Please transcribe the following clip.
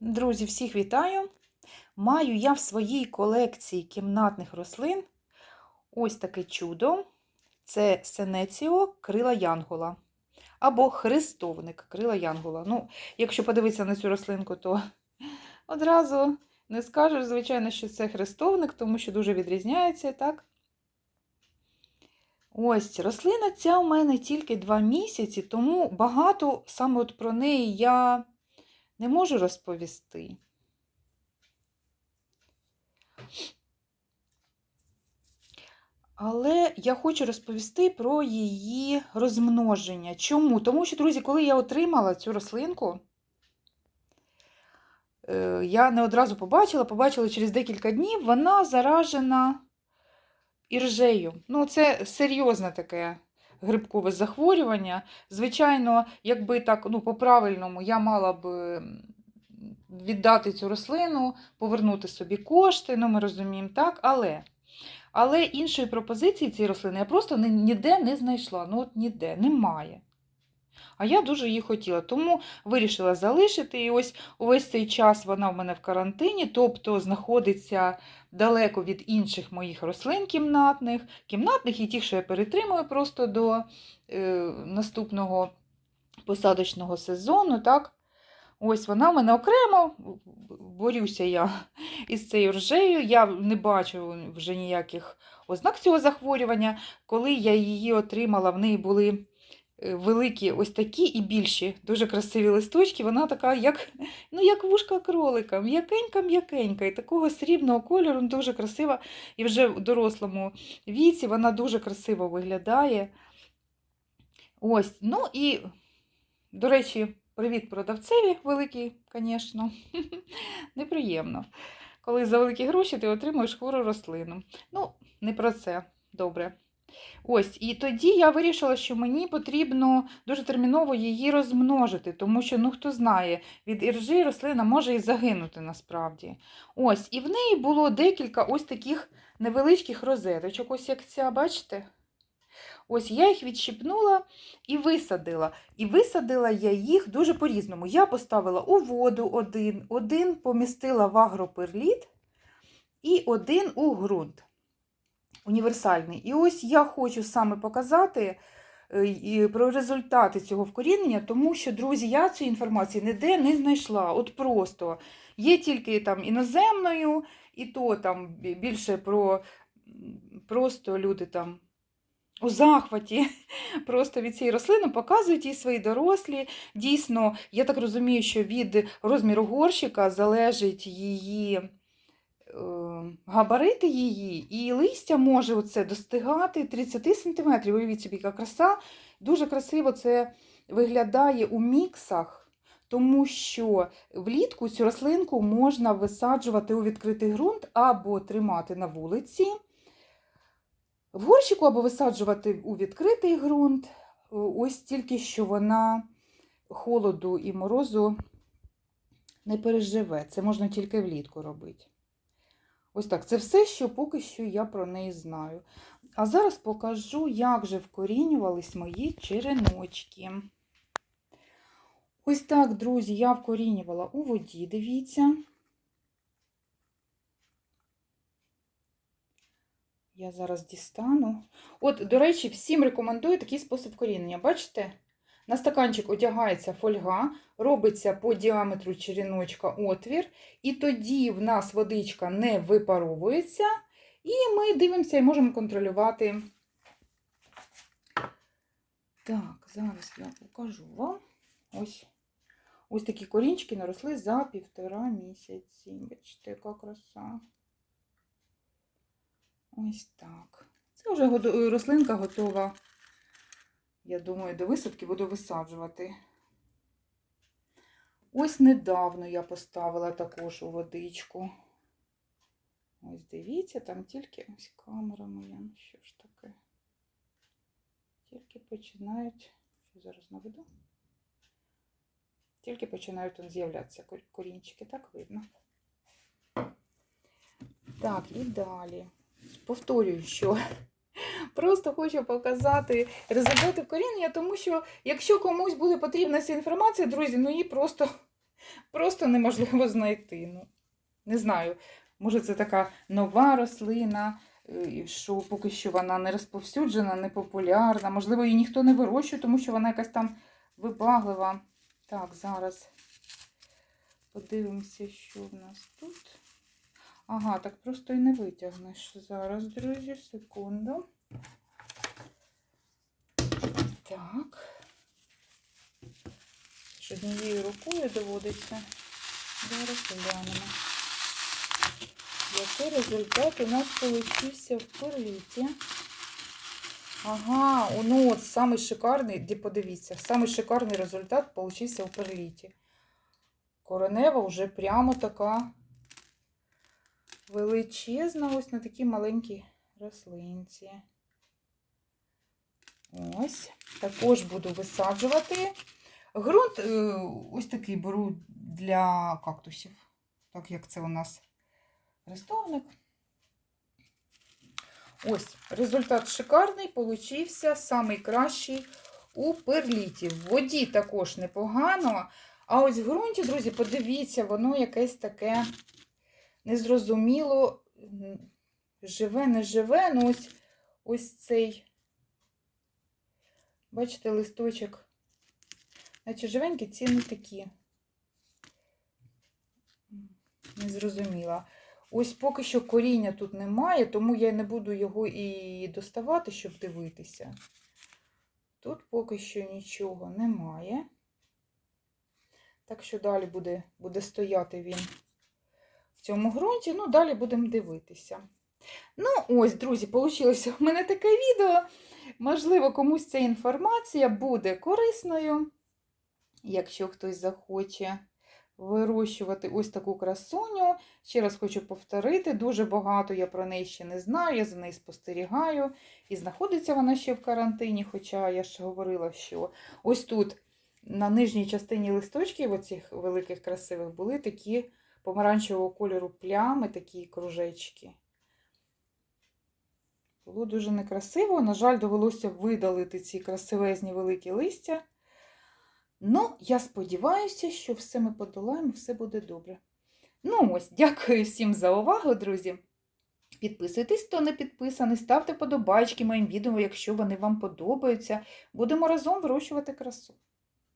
Друзі, всіх вітаю! Маю я в своїй колекції кімнатних рослин ось таке чудо. Це сенеціо крила Янгола. Або хрестовник крила Янгола. Ну, якщо подивитися на цю рослинку, то одразу не скажеш, звичайно, що це хрестовник, тому що дуже відрізняється, так? Ось, рослина ця у мене тільки два місяці, тому багато саме от про неї я не можу розповісти. Але я хочу розповісти про її розмноження. Чому? Тому що, друзі, коли я отримала цю рослинку, е, я не одразу побачила, побачила через декілька днів, вона заражена іржею. Ну, це серйозне таке грибкове захворювання. Звичайно, якби так, ну, по-правильному, я мала б віддати цю рослину, повернути собі кошти, ну ми розуміємо, так, але. Але іншої пропозиції цієї рослини я просто ніде не знайшла. Ну, от ніде, немає. А я дуже її хотіла, тому вирішила залишити. І ось увесь цей час вона в мене в карантині, тобто знаходиться далеко від інших моїх рослин кімнатних, кімнатних і тих, що я перетримую просто до е, наступного посадочного сезону. Так? Ось вона в мене окремо, борюся я із цією ржею. Я не бачу вже ніяких ознак цього захворювання. Коли я її отримала, в неї були великі ось такі і більші, дуже красиві листочки. Вона така, як, ну, як вушка кролика, м'якенька-м'якенька, і такого срібного кольору, ну, дуже красива. І вже в дорослому віці вона дуже красиво виглядає. Ось, ну і, до речі, привіт продавцеві великий, звісно. Неприємно. Коли за великі гроші ти отримуєш хвору рослину. Ну, не про це. Добре. Ось, і тоді я вирішила, що мені потрібно дуже терміново її розмножити, тому що, ну хто знає, від іржі рослина може і загинути насправді. Ось, і в неї було декілька ось таких невеличких розеточок, ось як ця, бачите? Ось я їх відщипнула і висадила. І висадила я їх дуже по-різному. Я поставила у воду один, один помістила в агроперліт і один у ґрунт. Універсальний. І ось я хочу саме показати е, про результати цього вкорінення, тому що, друзі, я цю інформацію ніде не знайшла. От просто є тільки там іноземною, і то там більше про просто люди там у захваті просто від цієї рослини показують їй свої дорослі. Дійсно, я так розумію, що від розміру горщика залежить її габарити її, і листя може оце достигати 30 см. Уявіть собі, яка краса. Дуже красиво це виглядає у міксах, тому що влітку цю рослинку можна висаджувати у відкритий ґрунт або тримати на вулиці. В горщику або висаджувати у відкритий ґрунт, Е, ось тільки що вона холоду і морозу не переживе. Це можна тільки влітку робити. Ось так, це все, що поки що я про неї знаю. А зараз покажу, як же вкорінювались мої череночки. Ось так, друзі, я вкорінювала у воді, дивіться. Я зараз дістану. От, до речі, всім рекомендую такий спосіб корінення. Бачите? На стаканчик одягається фольга, робиться по діаметру череночка отвір, і тоді в нас водичка не випаровується, і ми дивимося і можемо контролювати. Так, зараз я покажу вам. Ось, ось такі корінчики наросли за півтора місяці. Бачите, яка краса. Ось так. Це вже рослинка готова. Я думаю, до висадки буду висаджувати. Ось недавно я поставила також у водичку. Ось дивіться, там тільки ось камера моя. Ну що ж таке? Тільки починають. Що зараз наведу? Тільки починають з'являтися корінчики, так видно. Так, і далі. Повторюю, що просто хочу показати результати коріння, тому що якщо комусь буде потрібна ця інформація, друзі, ну її просто просто неможливо знайти. Ну, не знаю, може це така нова рослина, е, що поки що вона не розповсюджена, не популярна. Можливо, її ніхто не вирощує, тому що вона якась там вибаглива. Так, зараз подивимося, що в нас тут. Ага, так просто і не витягнеш. Зараз, друзі, секунду. Так. Ж однією рукою доводиться. Зараз глянемо. Який результат у нас получився в перліті? Ага, ну от самий шикарний, де подивіться, самий шикарний результат получився у перліті. Коренева вже прямо така величезна, ось на такій маленькій рослинці. Ось, також буду висаджувати. Грунт е, ось такий беру для кактусів, так як це у нас рестовник. Ось, результат шикарний, получився самий кращий у перліті. В воді також непогано. А ось в ґрунті, друзі, подивіться, воно якесь таке незрозуміло, живе, не живе. Ну ось, ось цей, бачите, листочок. Наче живенькі, ці не такі. Незрозуміла. Ось поки що коріння тут немає, тому я не буду його і доставати, щоб дивитися. Тут поки що нічого немає. Так що далі буде, буде стояти він в цьому ґрунті. Ну, далі будемо дивитися. Ну, ось, друзі, вийшло в мене таке відео. Можливо, комусь ця інформація буде корисною. Якщо хтось захоче вирощувати ось таку красуню. Ще раз хочу повторити, дуже багато я про неї ще не знаю, я за нею спостерігаю. І знаходиться вона ще в карантині, хоча я ще говорила, що ось тут на нижній частині листочків, оцих великих красивих, були такі помаранчевого кольору плями, такі кружечки. Було дуже некрасиво. На жаль, довелося видалити ці красивезні великі листя. Ну, я сподіваюся, що все ми подолаємо, все буде добре. Ну ось, дякую всім за увагу, друзі. Підписуйтесь, хто не підписаний, ставте подобайки моїм відео, якщо вони вам подобаються. Будемо разом вирощувати красу.